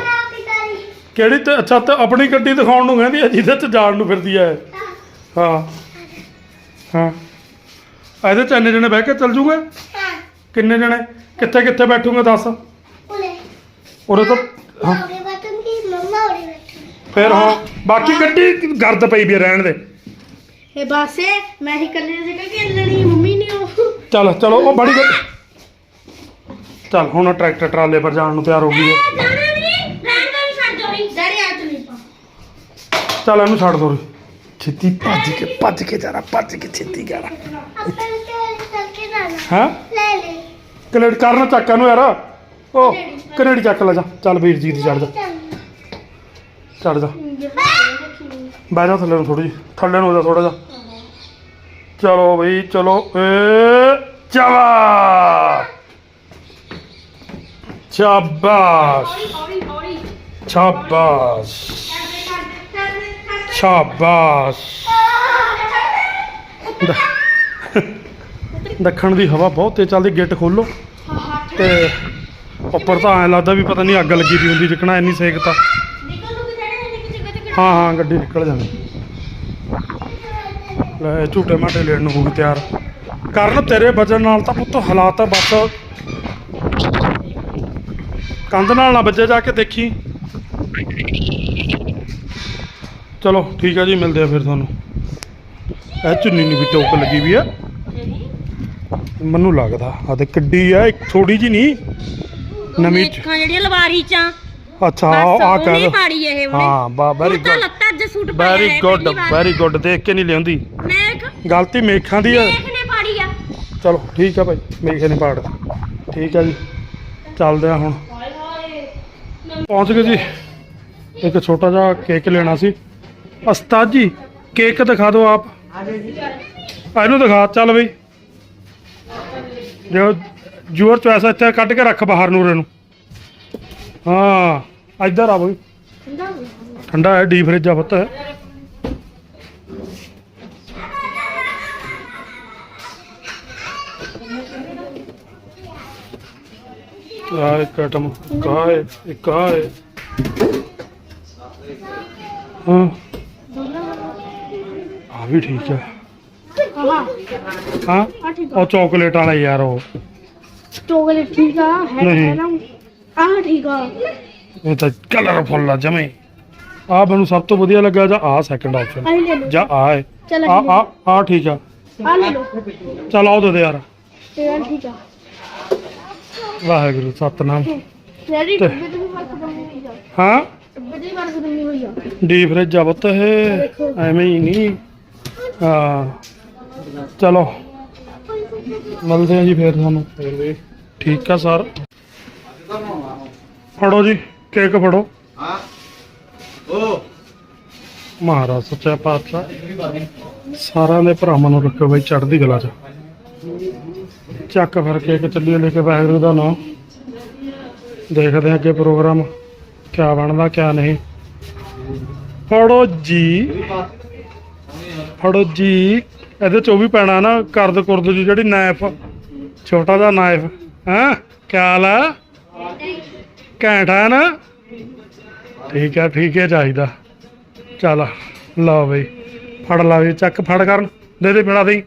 ਕਿਹੜੀ ਤੇ ਅੱਛਾ ਤੇ ਆਪਣੀ ਗੱਡੀ ਦਿਖਾਉਣ ਨੂੰ ਕਹਿੰਦੀ ਹੈ ਜਿਹਦੇ ਚ ਜਾਣ ਨੂੰ ਫਿਰਦੀ ਹੈ। ਹਾਂ। ਹਾਂ। ਇਹਦੇ ਚ ਇੰਨੇ ਜਣੇ ਬਹਿ ਕੇ ਚੱਲ ਜੂਗੇ? ਕਿੰਨੇ ਜਣੇ? ਕਿੱਥੇ ਕਿੱਥੇ ਬੈਠੂਗੇ ਦੱਸ? ਉਰੇ ਤਾਂ ਹਾਂ। ਫਿਰ ਹਾਂ। ਬਾਕੀ ਗੱਡੀ ਗਰਦ ਪਈ ਵੀ ਰਹਿਣ ਦੇ। ਇਹ ਬਸ ਮੈਂ ਹੀ ਕੱਲੇ ਸੀ ਕਿ ਲੜੀ ਮੰਮੀ ਨੇ ਉਹ। ਚੱਲ ਚਲੋ ਉਹ ਬੜੀ ਗੱਡੀ ਚੱਲ ਹੁਣ ਟਰੈਕਟਰ ਟਰਾਲੇ ਪਰ ਜਾਣ ਨੂੰ ਤਿਆਰ ਹੋ ਗਈ ਹੈ। ਚਲੀ ਪਾ ਚੱਲ ਇਹਨੂੰ ਛੱਡ ਦੋ ਛੇਤੀ ਭੱਜ ਕੇ ਭੱਜ ਕੇ ਜਾਣਾ ਭੱਜ ਕੇ ਛੇਤੀ ਜਾਣਾ? ਹਾਂ? ਲੈ ਲੈ। ਕਨੇਡ ਕਰਨਾ ਚੱਕ ਇਹਨੂੰ ਯਾਰ। ਉਹ ਕਨੇਡੀ ਚੱਕ। ਲੈ ਜਾ। ਚੱਲ ਵੀਰ ਜੀ ਦੀ ਚੜ ਜਾ। ਚੜ ਜਾ। ਬਹਿ। ਜਾ ਥੱਲੇ ਨੂੰ ਥੋੜੀ ਜਿਹੀ। ਥੱਲੇ ਨੂੰ ਹੋ ਜਾ ਥੋੜਾ ਜਾ ਚਲੋ ਬਈ ਚਲੋ। ਏ ਚਵਾ ਸ਼ਾਬਾਸ਼। ਸ਼ਾਬਾਸ਼। ਸ਼ਾਬਾਸ਼। ਦੱਖਣ ਦੀ ਹਵਾ ਬਹੁਤ ਤੇਜ਼ ਚੱਲਦੀ ਗੇਟ ਖੋਲੋ ਤੇ ਉੱਪਰ ਤਾਂ ਐਂ ਲੱਗਦਾ ਵੀ ਪਤਾ ਨਹੀਂ ਅੱਗ ਲੱਗੀ ਦੀ ਹੁੰਦੀ ਜਿੱਕਣਾ ਇੰਨੀ ਸੇਕ ਤਾਂ। ਹਾਂ ਹਾਂ ਗੱਡੀ ਨਿਕਲ ਜਾਣੀ ਲੈ ਝੂਟੇ ਮਾਟੇ ਲੈਣ ਨੂੰ ਹੋ ਤਿਆਰ। ਕਰਨ ਤੇਰੇ ਵਜਨ ਨਾਲ ਤਾਂ ਪੁੱਤ ਹਾਲਾਤ ਬਸ ਕੰਧ ਨਾਲ ਨਾ ਵੱਜੇ ਜਾ ਕੇ ਦੇਖੀ। ਚਲੋ ਠੀਕ ਆ ਜੀ ਮਿਲਦੇ ਆ ਫਿਰ ਤੁਹਾਨੂੰ। ਇਹ ਚੁੰਨੀ ਨੂੰ ਵੀ ਟੋਕ ਲੱਗੀ ਵੀ ਆ। ਮੈਨੂੰ ਲੱਗਦਾ ਆ ਤੇ ਕਿੱਡੀ ਆ ਇੱਕ ਥੋੜੀ ਜੀ ਨਹੀਂ ਨਵੀਂ ਚ- ਦੇਖਾਂ ਜਿਹੜੀਆਂ ਲਵਾਰੀ ਚ ਅੱਛਾ ਆ ਉਹਨੇ ਕਹਿ ਪਾੜੀ ਇਹ ਹਾਂ ਬਾ ਵੈਰੀ ਗੁੱਡ ਲੱਤਾ ਅੱਜ ਸੂਟ ਪਾਇਆ ਵੈਰੀ ਹੈ ਗੁੱਡ ਵਾਰ। ਗੁੱਡ ਦੇਖ ਕੇ ਨਹੀਂ ਲਿਆਉਂਦੀ। ਮੇਖ ਗਲਤੀ ਮੇਖਾਂ ਦੀ ਹੈ ਮੇਖ ਨੇ ਪਾੜੀ ਆ। ਚਲੋ ਠੀਕ ਆ ਭਾਈ ਮੇਖੇ ਨੇ ਪਾੜਦਾ ਠੀਕ ਆ ਜੀ ਚੱਲਦੇ ਆ ਹੁਣ। ਪਹੁੰਚ ਗਏ ਜੀ। ਇੱਕ ਛੋਟਾ ਜਿਹਾ ਕੇਕ ਲੈਣਾ ਸੀ। ਉਸਤਾਦ ਜੀ, ਕੇਕ ਦਿਖਾ ਦਿਓ ਆਪ। ਆ ਇਹਨੂੰ ਦਿਖਾ, ਚੱਲ ਬਈ। ਜੋ ਜੂਅਰ ਚੋਇਸ ਇੱਥੇ ਕੱਢ ਕੇ ਰੱਖ ਬਾਹਰ ਨੂਰੇ ਨੂੰ ਹਾਂ, ਇੱਧਰ ਆ ਬਈ। ਠੰਡਾ ਹੈ, ਡੀ ਫ੍ਰਿਜ ਆ ਪੁੱਤ। ਆ ਇੱਕ ਆਈਟਮ ਕਾਏ ਇੱਕ ਆ ਹੈ। ਹਾਂ ਆ ਵੀ ਠੀਕ ਹੈ। ਹਾਂ? ਆ ਠੀਕ ਉਹ ਚਾਕਲੇਟ ਵਾਲਾ ਯਾਰ ਉਹ। ਚੋਕਲੇਟ ਠੀਕ ਆ ਹੈ ਨਾ ਆਹ ਠੀਕ ਆ। ਇਹ ਤਾਂ ਕਲਰਫੁੱਲ ਆ ਜਮੇ। ਆ ਮੈਨੂੰ ਸਭ ਤੋਂ ਵਧੀਆ ਲੱਗਾ ਜਾਂ ਆ ਸੈਕੰਡ ਆਪਸ਼ਨ ਜਾਂ ਆ ਹੈ। ਆ ਆ ਆ ਠੀਕ ਆ। ਆ ਲੈ ਲਓ। ਚਲ ਆਓ ਦੇ ਦੇ ਯਾਰ। ਠੀਕ ਆ। ਵਾਹਿਗੁਰੂ ਸਤਨਾਮ। ਡੱਬੇ ਤੇ ਵੀ ਹੋਈ ਆ। ਹਾਂ? ਡੱਬੇ ਤੇ ਵੀ ਦੂੰਗੀ ਹੋਈ ਆ। ਡੀ ਫ੍ਰਿਜ ਆ ਇਹ ਐਵੇਂ ਹੀ ਨਹੀਂ। ਹਾਂ। ਚਲੋ ਮਿਲਦੇ ਆ ਜੀ ਫੇਰ ਤੁਹਾਨੂੰ। ਠੀਕ ਆ ਸਰ। ਫੜੋ ਜੀ ਕੇਕ ਫੜੋ। ਹਾਂ। ਓ। ਮਹਾਰਾਜ ਸੱਚਾ ਪਾਤਸ਼ਾਹ। ਸਾਰਿਆਂ ਦੇ ਭਰਾਵਾਂ ਨੂੰ ਰੱਖੋ ਬਈ ਚੜ੍ਹਦੀ ਕਲਾ ਚ। ਚੱਕ ਫਿਰ ਕੇਕ ਚੱਲੀਏ ਲੈ ਕੇ ਵਾਹਿਗੁਰੂ ਦਾ ਨਾਮ। ਦੇਖਦੇ ਹਾਂ ਅੱਗੇ ਪ੍ਰੋਗਰਾਮ ਕਿਆ ਬਣਦਾ, ਕਿਆ ਨਹੀਂ। ਫੜੋ ਜੀ। ਫੜੋ ਜੀ। ਇਹਦੇ ਚੋਂ ਵੀ ਪੈਣਾ ਨਾ, ਕਰਦ ਕੁਰਦ ਜੀ ਜਿਹੜੀ ਨਾਈਫ ਛੋਟਾ ਜਿਹਾ ਨਾਈਫ ਹੈਂ? ਕਿਆ ਹਾਲ ਘੈਂਟ ਹੈ ਨਾ? ਠੀਕ ਹੈ ਠੀਕ ਹੈ ਚਾਹੀਦਾ। ਚੱਲ, ਲਓ ਬਈ। ਫੜ ਲਾ ਵੀ, ਚੱਕ, ਫੜ ਕਰਨ। ਦੇ ਦੇ, ਮਿਲਾ ਦੇ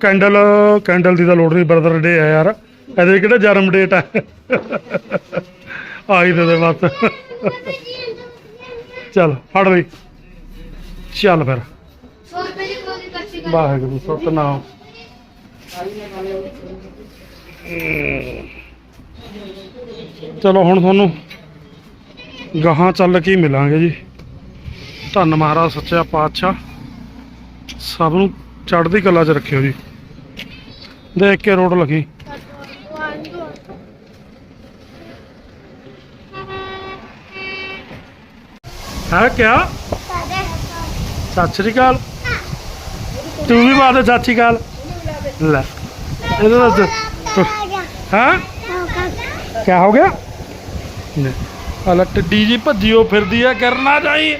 ਕੈਂਡਲ ਕੈਂਡਲ ਦੀ ਤਾਂ ਲੋੜ ਨਹੀਂ ਬਰਦਰ ਡੇ ਆ ਯਾਰ। ਇਹਦੇ ਕਿਹੜਾ ਜਨਮ ਡੇਟ ਹੈ ਆਈ ਦੇ ਦੇ ਬਸ ਚੱਲ, ਫੜ ਲਈ। ਚੱਲ ਫਿਰ। 100 ਰੁਪਏ ਦੀ ਵਾਹਿਗੁਰੂ, ਸਤਨਾਮ। ਚਲੋ, ਹੁਣ ਤੁਹਾਨੂੰ ਗਾਹਾਂ ਚੱਲ ਕੇ ਮਿਲਾਂਗੇ ਜੀ। ਧੰਨ ਮਹਾਰਾਜ ਸੱਚਾ ਪਾਤਸ਼ਾਹ। ਸਭ ਨੂੰ ਚੜ੍ਹਦੀ ਕਲਾ 'ਚ ਰੱਖਿਓ ਜੀ। ਦੇਖ ਕੇ ਰੋਡ ਲੱਗੀ। ਹੈ, ਕਿਆ? ਸਤਿ ਸ਼੍ਰੀ ਅਕਾਲ। ਤੂੰ ਵੀ ਬਾਤ ਸਤਿ ਸ਼੍ਰੀ ਅਕਾਲ। ਲੈ, ਇਹਦਾ ਤਾਂ ਹਾਂ? ਕੀ ਹੋ ਗਿਆ? ਲੈ ਹਲਾ ਟੱਡੀ ਜੀ ਭੱਜੀ ਉਹ ਫਿਰਦੀ ਆ, ਕਰਨਾ ਚਾਹੀ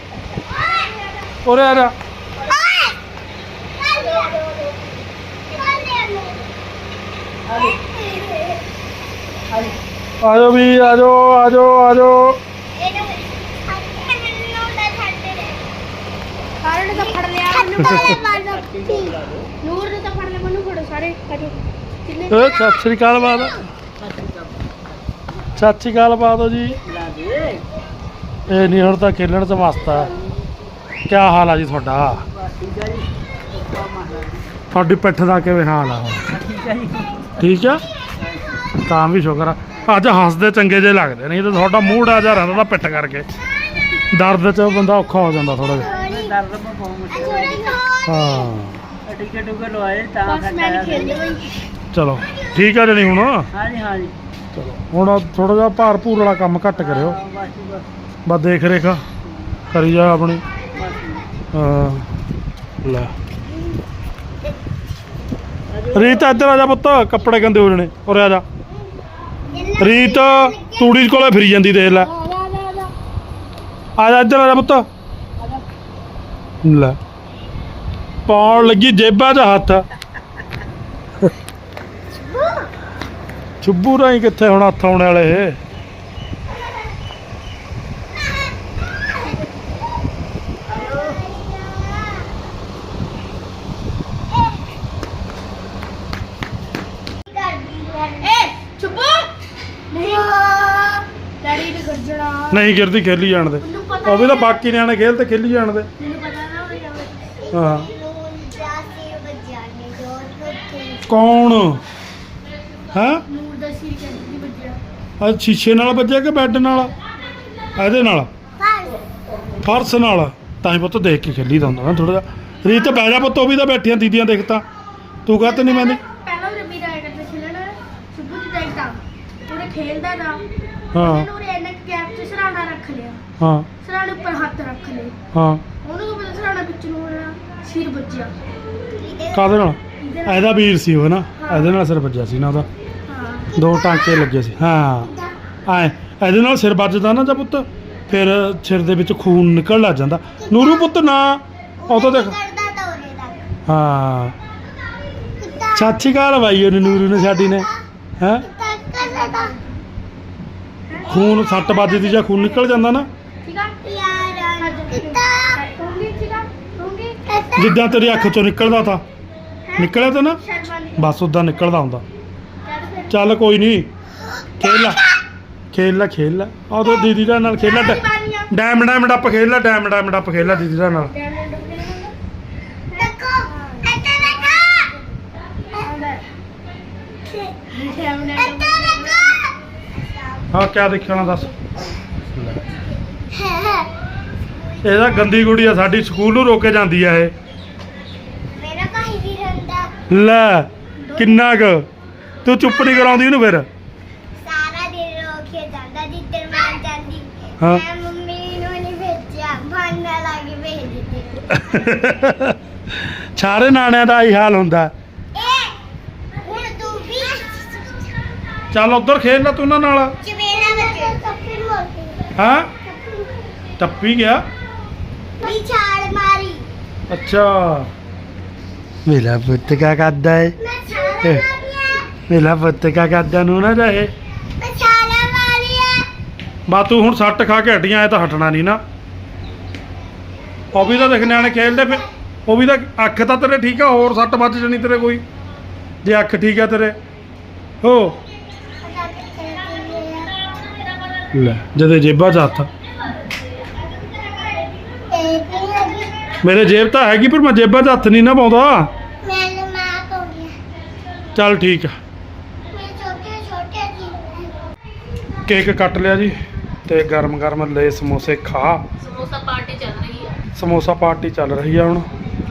ਉਰੇ ਆ ਜਾ ਆਜੋ ਵੀ ਆਜੋ ਆਜੋ ਆਜੋ। ਸਾਰਿਆਂ ਨੇ ਤਾਂ ਫੜ ਲਿਆ। ਨੂਰ ਨੇ ਤਾਂ ਫੜ ਲਿਆ ਮੈਨੂੰ ਫੜੋ ਸਾਰੇ ਆਜੋ ਕਿੰਨੇ ਸਤਿ ਸ਼੍ਰੀ ਅਕਾਲ ਬਾਦ ਸਤਿ ਸ਼੍ਰੀ ਅਕਾਲ ਬਾਦੋ ਜੀ। ਇਹ ਨਹੀਂ ਹੁਣ ਤਾਂ ਖੇਲਣ ਚ ਮਸਤ ਆ। ਕੀ ਹਾਲ ਆ ਜੀ ਤੁਹਾਡਾ? ਤੁਹਾਡੀ ਪਿੱਠ ਦਾ ਕਿਵੇਂ ਹਾਲ ਆ ਹੁਣ? ਠੀਕ ਆ? ਤਾਂ ਵੀ ਸ਼ੁਕਰ ਆ। ਅੱਜ ਹੱਸਦੇ ਚੰਗੇ ਜੇ ਲੱਗਦੇ ਨਹੀਂ ਤੇ ਤੁਹਾਡਾ ਮੂਡ ਆ ਜਾ ਰਹਿੰਦਾ ਤਾਂ ਪਿੱਠ ਕਰਕੇ। ਦਰਦ ਚ ਬੰਦਾ ਔਖਾ ਹੋ ਜਾਂਦਾ ਥੋੜਾ ਜਿਹਾ। ਦਰਦ ਮੈਂ ਬਹੁਤ ਹਾਂ। ਟਿਕਟ ਟੁਕਟ ਲਵਾਏ ਤਾਂ ਬਸ ਮੈਂ ਨਹੀਂ ਖੇਲਦੀ ਬਈ ਚਲੋ ਠੀਕ ਆ ਜਣੀ ਹੁਣ। ਹਾਂਜੀ ਹਾਂਜੀ। ਚਲੋ ਹੁਣ ਥੋੜਾ ਜਿਹਾ ਭਾਰ ਭੂਰ ਵਾਲਾ ਕੰਮ ਘੱਟ ਕਰਿਓ। ਹਾਂ, ਬਸ ਜੀ, ਬਸ। ਬਸ ਦੇਖ ਰੇਖ ਕਰੀ ਜਾ ਆਪਣੀ। ਬਸ ਜੀ। ਹਾਂ। ਲੈ। ਰੀਤ ਇੱਧਰ ਆ ਜਾ ਪੁੱਤ ਕੱਪੜੇ ਗੰਦੇ ਹੋ ਜਣੇ ਉਰੇ ਆ ਜਾ। ਰੀਤ ਤੂੜੀ ਕੋਲੇ ਫਿਰੀ ਜਾਂਦੀ ਦੇਖ ਲੈ। ਆ ਜਾ ਇੱਧਰ ਆ ਜਾ ਪੁੱਤ। ਲੈ। ਪਾਉਣ ਲੱਗੀ ਜੇਬਾਂ 'ਚ ਹੱਥ। ਚੁੱਬੂ ਰਾਈ ਕਿੱਥੇ ਹੁਣ ਹੱਥ ਆਉਣ ਵਾਲੇ ਇਹ ਏ ਚੁੱਪ ਨਹੀਂ ਡੈਡੀ ਨੇ ਗਰਜਣਾ ਨਹੀਂ ਗਿਰਦੀ ਖੇਲੀ ਜਾਣ ਦੇ। ਮੈਨੂੰ ਪਤਾ ਉਹ ਵੀ ਤਾਂ ਬਾਕੀ ਨਿਆਣੇ ਖੇਲ ਤੇ ਖੇਲੀ ਜਾਣ ਦੇ। ਮੈਨੂੰ ਪਤਾ ਨਾ ਹੋ ਜਾਵੇ ਹਾਂ। ਕੌਣ? ਹਾਂ? ਨੂਰ ਦਾ ਸਿਰ ਕਿੱਥੇ ਵੱਜਿਆ ਆ ਸ਼ੀਸ਼ੇ ਨਾਲ ਵੱਜਿਆ ਕਿ ਬੈੱਡ ਨਾਲ? ਇਹਦੇ ਨਾਲ। ਫਰਸ਼ ਨਾਲ। ਤਾਂ ਹੀ ਪੁੱਤ ਦੇਖ ਕੇ ਖੇਲੀ ਦਾ ਹੁੰਦਾ ਨਾ ਥੋੜਾ ਜਿਹਾ। ਰੀਤ ਬਹਿ ਜਾ ਪੁੱਤ ਉਹ ਵੀ ਤਾਂ ਬੈਠੀਆਂ ਦੀਦੀਆਂ ਦੇਖ ਤਾਂ। ਤੂੰ ਕਹਤ ਨਹੀਂ ਮੈਨੇ ਪਹਿਲਾਂ ਉਹ ਰਬੀ ਦਾ ਕਰਦੇ ਖੇਲਣਾ ਸੁਬੂ ਦੀ ਦੇਖਦਾ ਉਹਨੇ ਖੇਲਦਾ ਦਾ ਹਾਂ। ਉਹਨੇ ਸਰਾਣਾ ਰੱਖ ਲਿਆ। ਹਾਂ। ਸਰਾਣੇ ਉੱਪਰ ਹੱਥ ਰੱਖ ਲਏ। ਹਾਂ। ਉਹਨੂੰ ਤਾਂ ਪਤਾ ਸਰਾਣਾ ਵਿੱਚ ਨੂੰ ਹੋਣਾ ਸਿਰ ਵੱਜਿਆ। ਕਾਹਦੇ ਨਾਲ? ਇਹਦੇ ਨਾਲ- ਇਹਦਾ ਵੀਰ ਸੀ ਉਹ ਨਾ। ਇਹਦੇ ਨਾਲ ਸਿਰ ਵੱਜਿਆ ਸੀ ਨਾ ਉਹਦਾ। ਹਾਂ। ਦੋ ਟਾਂਕੇ ਲੱਗੇ ਸੀ। ਹਾਂ। ਐ ਇਹਦੇ ਨਾਲ ਸਿਰ ਵੱਜਦਾ ਨਾ ਜਾਂ ਪੁੱਤ ਫਿਰ ਸਿਰ ਦੇ ਵਿੱਚ ਖੂਨ ਨਿਕਲ ਲੱਗ ਜਾਂਦਾ। ਨੂਰੂ ਪੁੱਤ ਨਾ ਉਹ ਤਾਂ ਦੇਖ। ਹਾਂ। ਚਾਚੀ ਕਾਲ ਬਾਈ ਉਹਨੇ ਨੂਰੂ ਨੇ ਸਾਡੀ ਨੇ। ਹੈ? ਖੂਨ ਸੱਟ ਵੱਜਦੀ ਜਾਂ ਖੂਨ ਨਿਕਲ ਜਾਂਦਾ ਨਾ। ਠੀਕ ਆ? ਰੂੰਗੀ ਠੀਕ ਆ? ਰੂੰਗੀ ਜਿੱਦਾਂ ਤੇਰੀ ਅੱਖ ਚੋਂ ਨਿਕਲਦਾ ਤਾਂ। ਨਿਕਲਿਆ ਤਾਂ ਨਾ? ਬਸ ਉਦਾਂ ਨਿਕਲਦਾ ਹੁੰਦਾ। ਚੱਲ ਕੋਈ ਨਹੀਂ ਖੇਲ ਲੈ। ਖੇਲ ਲੈ ਖੇਲ ਲੈ। ਆ ਤੋ ਦੀਦੀ ਦਾ ਨਾਲ ਖੇਲ ਲੈ। ਡੈਮ ਡੈਮ ਡੱਪ ਖੇਲ ਲੈ ਡੈਮ ਡੈਮ ਡੱਪ ਖੇਲ ਲੈ ਦੀਦੀ ਦਾ ਨਾਲ। ਹਾਂ ਕਿਆ ਦੇਖਣਾ ਦੱਸ। ਇਹਦਾ ਗੰਦੀ ਕੁੜੀ ਆ ਸਾਡੀ ਸਕੂਲ ਨੂੰ ਰੋਕ ਜਾਂਦੀ ਆ ਇਹ। ਮੇਰਾ ਭਾਈ ਵੀ ਰਹਿੰਦਾ ਲੈ ਕਿੰਨਾ ਕੁ। ਤੂੰ ਚੁੱਪ ਨਹੀਂ ਕਰਾਉਂਦੀ ਉਹਨੂੰ ਫਿਰ। ਸਾਰਾ ਦਿਨ ਰੋਕੇ ਜਾਂਦਾ ਜਿੱਦਣ ਮੈਂ ਜਾਂਦੀ। ਹਾਂ। ਮੈਂ ਮੰਮੀ ਨੂੰ ਨਹੀਂ ਭੇਜਿਆ ਭਾਂਡਾ ਲਾ ਕੇ ਭੇਜ ਦਿੱਤੀ। ਸਾਰੇ ਨਾਣਿਆਂ ਦਾ ਹੀ ਹਾਲ ਹੁੰਦਾ। ਏ ਹੁਣ ਤੂੰ ਵੀ ਚੱਲ ਉਧਰ ਖੇਲ ਲੈ ਤੂੰ ਉਹਨਾਂ ਨਾਲ ਚਵੇਲਾ ਬੱਚੇ ਕੱਪੀ ਮੋਟੀ ਹਾਂ? ਟੱਪੀ ਗਿਆ? ਵੀ ਛਾਲ ਮਾਰੀ। ਅੱਛਾ। ਮੇਰਾ ਪੁੱਤ ਕਾ ਕਰਦਾ ਹੈ ਮੈਂ ਛਾਲ ਇਹ। ਮਾਰੀ ਮੇਰਾ ਪੁੱਤ ਕਾ ਕਰਦਾ ਨੂੰ ਨਾ ਰਹੇ ਮੈਂ ਛਾਲ ਮਾਰੀ ਹੈ ਬਾ ਤੂੰ ਹੁਣ ਸੱਟ ਖਾ ਕੇ ਹਟੀਆਂ ਐ ਤਾਂ ਹਟਣਾ ਨਹੀਂ ਨਾ। ਉਹ ਵੀ ਤਾਂ ਦੇਖ ਨਿਆਣੇ ਖੇਲਦੇ ਫਿਰ। ਉਹ ਵੀ ਤਾਂ ਅੱਖ ਤਾਂ ਤੇਰੇ ਠੀਕ ਆ ਹੋਰ ਸੱਟ ਵੱਜ ਜਣੀ ਤੇਰੇ ਕੋਈ। ਜੇ ਅੱਖ ਠੀਕ ਆ ਤੇਰੇ। ਹੋ। ਲੈ ਜਦੇ ਜੇਬਾਂ 'ਚ ਹੱਥ। ਮੇਰੇ ਜੇਬ ਤਾਂ ਹੈਗੀ ਪਰ ਮੈਂ ਜੇਬਾਂ 'ਚ ਹੱਥ ਨਹੀਂ ਨਾ ਪਾਉਂਦਾ। ਚੱਲ ਠੀਕ ਆ। ਜੀ ਕੇਕ ਕੱਟ ਲਿਆ ਜੀ ਤੇ ਗਰਮ ਗਰਮ ਲੈ ਸਮੋਸੇ ਖਾ। ਸਮੋਸਾ ਪਾਰਟੀ ਚੱਲ ਰਹੀ ਆ। ਸਮੋਸਾ ਪਾਰਟੀ ਚੱਲ ਰਹੀ ਆ ਹੁਣ।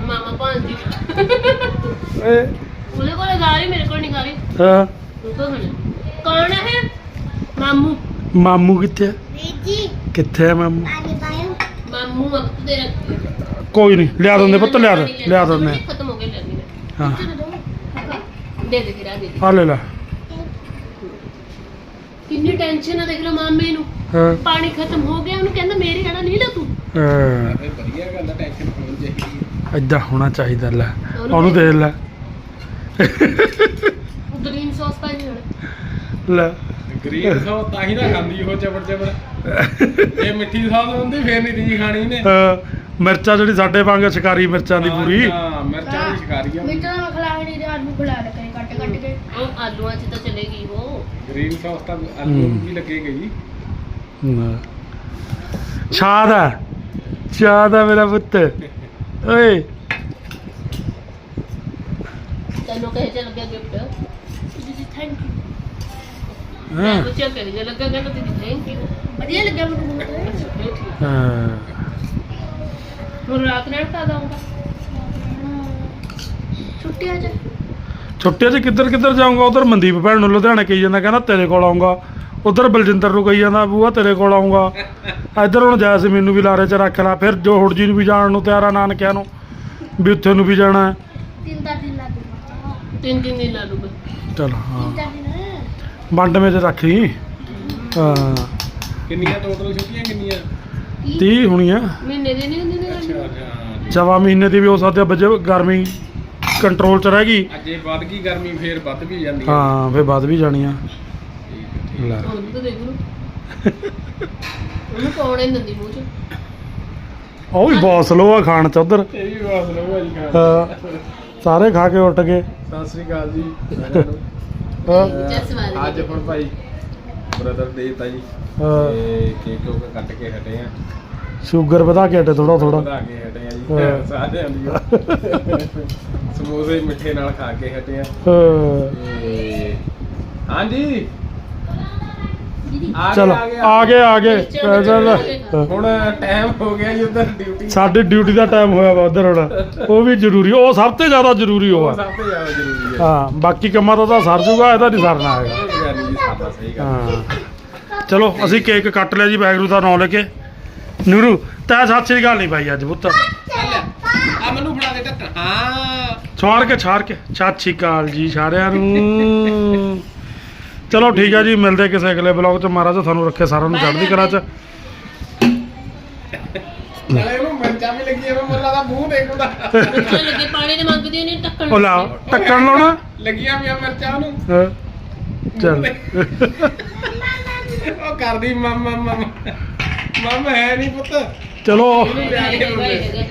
ਮਾਮਾ ਭਾਂਜੀ ਏ। ਉਹਦੇ ਕੋਲ ਰਹੀ ਮੇਰੇ ਕੋਲ ਨਹੀਂ ਰਹੀ ਹਾਂ। ਕੌਣ ਹੈ ਮਾਮੂ। ਮਾਮੂ ਕਿੱਥੇ ਆ? ਵੀਜੀ ਕਿੱਥੇ ਆ ਮਾਮੂ? ਪਾਣੀ ਪਾਇਓ ਮਾਮੂ ਅਬ ਤੇ ਰੱਖ ਕੋਈ ਨਹੀਂ ਲਿਆ ਦਿੰਦੇ ਪੁੱਤ ਲਿਆ ਦੇ ਲਿਆ ਦਿੰਦੇ ਖਤਮ ਹੋ ਗਏ ਲੈਣੀ ਮੈਂ ਹਾਂ। ਦੇ ਦੇ ਫਿਰ ਆ ਦੇ ਦੇ। ਆ ਲੈ ਲੈ। ਕਿੰਨੀ ਟੈਨਸ਼ਨ ਆ ਦੇਖ ਲਓ ਮਾਮੇ ਨੂੰ। ਹਾਂ। ਪਾਣੀ ਖਤਮ ਹੋ ਗਿਆ ਉਹਨੂੰ ਕਹਿੰਦਾ ਮੇਰੀ ਹੜਾ ਨਹੀਂ ਲਾ ਤੂੰ। ਹਾਂ, ਵਧੀਆ ਗੱਲ ਆ ਟੈਨਸ਼ਨ ਹੋਣੀ ਚਾਹੀਦੀ ਏਦਾਂ ਹੋਣਾ ਚਾਹੀਦਾ ਲੈ। ਉਹਨੂੰ ਦੇ ਲੈ। ਗ੍ਰੀਨ ਸੌਸ ਪਾਈ ਹੁਣ ਲੈ। ਗ੍ਰੀਨ ਸੌਸ ਤਾਂ ਹੀ ਨਾ ਖਾਂਦੀ ਉਹ ਚਬੜ ਚਬੜ ਇਹ ਮਿੱਠੀ ਸੌਸ ਹੁੰਦੀ ਫੇਰ ਨਹੀਂ ਦੀ ਖਾਣੀ ਨੇ ਮਿਰਚਾਂ ਜਿਹੜੀ ਸਾਡੇ ਵਾਂਗ ਸ਼ਿਕਾਰੀ ਮਿਰਚਾਂ ਦੀ ਪੂਰੀ। ਹਾਂ ਮਿਰਚਾਂ ਦੀ ਸ਼ਿਕਾਰੀ ਆ। ਮਿੱਟਾ ਨਾ ਖਲਾ ਨਹੀਂ ਆਲੂ ਖਲਾ ਲੈ ਕੇ ਕੱਟ ਕੱਟ ਕੇ। ਉਹ ਆਲੂਆਂ 'ਚ ਤਾਂ ਚਲੇਗੀ ਉਹ। ਗ੍ਰੀਨ ਸੌਸ ਤਾਂ ਆਲੂ। ਵੀ ਲੱਗੇ ਗਈ ਨਾ। ਛਾਦ ਛਾਦ ਮੇਰਾ ਪੁੱਤ। ਓਏ ਤੈਨੂੰ ਕਹੇ ਚ ਲੱਗਿਆ ਗਿਫਟ ਜੀ ਥੈਂਕ ਯੂ ਹਾਂ ਪੁੱਛਿਆ ਕਹੇ ਚ ਲੱਗਾ ਕਹਿੰਦਾ ਦੀਦੀ ਥੈਂਕ ਯੂ ਵਧੀਆ ਲੱਗਿਆ ਮੈਨੂੰ ਬਹੁਤ ਹਾਂ। ਹੁਣ ਰਾਤ ਨਾਲ ਕਾ ਦਾਂਗਾ ਛੁੱਟੀਆਂ ਚ। ਛੁੱਟੀਆਂ 'ਚ ਕਿੱਧਰ ਕਿੱਧਰ ਜਾਊਂਗਾ? ਉਧਰ ਮਨਦੀਪ ਭੈਣ ਨੂੰ ਲੁਧਿਆਣੇ ਕਹੀ ਜਾਂਦਾ ਕਹਿੰਦਾ ਤੇਰੇ ਕੋਲ ਆਉਂਗਾ ਉਧਰ ਬਲਜਿੰਦਰ ਨੂੰ ਕਹੀ ਜਾਂਦਾ ਬੂਆ ਤੇਰੇ ਕੋਲ ਆਉਂਗਾ ਇੱਧਰ ਹੁਣ ਜੈਸ ਮੈਨੂੰ ਵੀ ਲਾਰੇ 'ਚ ਰੱਖ ਲਾ ਫਿਰ ਜੋ ਹੁੜ ਜੀ ਨੂੰ ਵੀ ਜਾਣ ਨੂੰ ਤਿਆਰ ਆ ਨਾਨਕਿਆਂ ਨੂੰ ਵੀ ਉੱਥੇ ਨੂੰ ਵੀ ਜਾਣਾ। ਹੈ ਤਿੰਨ ਦਿਨ ਗਏ ਤਿੰਨ ਦਿਨ ਲਾ ਲੂਗਾ ਚਲ ਹਾਂ। ਤਿੰਨ ਤਾਂ ਦਿਨ ਵੰਡ ਮੇ ਤੇ ਰੱਖੀ ਹਾਂ। ਕਿੰਨੀਆਂ ਟੋਟਲ ਛੁੱਟੀਆਂ ਕਿੰਨੀਆਂ? 30 ਹੋਣੀਆਂ। ਮਹੀਨੇ ਦੇ ਨਹੀਂ ਹੁੰਦੇ ਅੱਛਾ ਨੇ ਅੱਛਾ। ਜਵਾ ਮਹੀਨੇ ਦੀ ਵੀ ਹੋ ਸਕਦੀ ਵਜੇ ਗਰਮੀ ਕੰਟਰੋਲ 'ਚ ਰਹਿ ਗਈ। ਅੱਜ ਇਹ ਵੱਧ ਗਈ ਗਰਮੀ ਫੇਰ ਵੱਧ ਵੀ ਜਾਂਦੀ ਹਾਂ ਫਿਰ ਵੱਧ ਵੀ ਜਾਣੀਆਂ ਠੀਕ ਆ, ਠੀਕ ਆ। ਲੈ ਉਹਨੂੰ ਤਾਂ ਦੇਖ ਲਓ। ਉਹਨੂੰ ਪਾਉਣੇ ਨੀ ਦਿੰਦੀ ਮੂੰਹ 'ਚ। ਉਹ ਵੀ ਬਹੁਤ ਸਲੋ ਆ ਖਾਣ 'ਚ ਉਧਰ। ਇਹ ਵੀ ਖਾਣ ਹਾਂ। ਸਾਰੇ ਖਾ ਕੇ ਉੱਟ ਗਏ। ਸਤਿ ਸ੍ਰੀ ਅਕਾਲ ਜੀ। ਸਾਰਿਆਂ ਨੂੰ। ਅੱਜ ਹੁਣ ਭਾਈ ਬ੍ਰਦਰ ਦੇਤਾ ਜੀ ਹਾਂ। ਤੇ ਕੇਕ ਕੋਕ ਕੱਟ ਕੇ ਹਟੇ ਆ। ਸ਼ੂਗਰ ਵਧਾ ਕੇ ਹਟੇ ਥੋੜਾ ਥੋੜਾ ਵਧਾ ਕੇ ਹਟੇ ਆ ਜੀ। ਹਾਂ। ਸਾਰਿਆਂ ਦੀ। ਸਮੋਸੇ ਮਿੱਠੇ ਨਾਲ ਖਾ ਕੇ ਹਟੇ ਆ। ਹਾਂ। ਤੇ ਹਾਂਜੀ। ਚਲੋ ਆ ਗਏ, ਆ ਗਏ ਹੁਣ ਟਾਈਮ ਹੋ ਗਿਆ ਜੀ ਉਧਰ ਡਿਊਟੀ ਸਾਡੀ ਡਿਊਟੀ ਦਾ ਟਾਈਮ ਹੋਇਆ ਵਾ ਉਧਰ ਹੁਣ। ਉਹ ਵੀ ਜ਼ਰੂਰੀ ਉਹ ਸਭ ਤੋਂ ਜ਼ਿਆਦਾ ਜ਼ਰੂਰੀ ਉਹ ਆ। ਸਭ ਤੋਂ ਜ਼ਿਆਦਾ ਜ਼ਰੂਰੀ ਹੈ ਹਾਂ ਬਾਕੀ ਕੰਮਾਂ ਦਾ ਤਾਂ ਸਰ ਜੂਗਾ ਇਹਦਾ ਨਹੀਂ ਸਰਨਾ ਹੈਗਾ। ਗੱਲ ਗੱਲ ਹਾਂ। ਚਲੋ ਅਸੀਂ ਕੇਕ ਕੱਟ ਲਿਆ ਜੀ ਬੈਗਰੂ ਦਾ ਨਾਂ ਲੈ ਕੇ। ਨੂਰੂ ਤਾਂ ਸਤਿ ਸ੍ਰੀ ਅਕਾਲ ਨਹੀਂ ਭਾਈ ਅੱਜ ਪੁੱਤ। ਆ ਮੈਨੂੰ ਫੜਾ ਦੇ ਢੱਕਣ ਹਾਂ। ਛਾੜ ਕੇ ਛਾੜ ਕੇ। ਸਤਿ ਸ੍ਰੀ ਅਕਾਲ ਜੀ ਸਾਰਿਆਂ ਨੂੰ। ਚਲੋ ਠੀਕ ਆ ਜੀ ਮਿਲਦੇ ਕਿਸੇ ਅਗਲੇ ਬਲੌਗ 'ਚ। ਮਹਾਰਾਜ ਤੁਹਾਨੂੰ ਰੱਖੇ ਸਾਰਿਆਂ ਨੂੰ ਚੜ੍ਹਦੀ ਕਲਾ 'ਚ। ਨਾਲੇ ਇਹਨੂੰ ਮਿਰਚਾਂ ਵੀ ਲੱਗੀਆਂ ਵੇ ਮੁੱਲਾ ਦਾ ਮੂੰਹ ਦੇਖਦਾ ਮਿਰਚਾਂ ਲੱਗੇ ਪਾਣੀ ਦੇ ਮੰਗਦੀ ਨਹੀਂ ਟੱਕਣ ਉਹ ਲਾ ਟੱਕਣ ਲਾਉਣਾ? ਲੱਗੀਆਂ ਵੀ ਮਿਰਚਾਂ ਨੂੰ। ਹਾਂ। ਚੱਲ। ਉਹ ਕਰਦੀ ਮਮ ਮਮ ਮਮ। ਮਮ ਹੈ ਨਹੀਂ ਪੁੱਤ। ਚਲੋ। ਇਹਨੂੰ ਲਿਆ ਕੇ ਦਿੰਦੇ।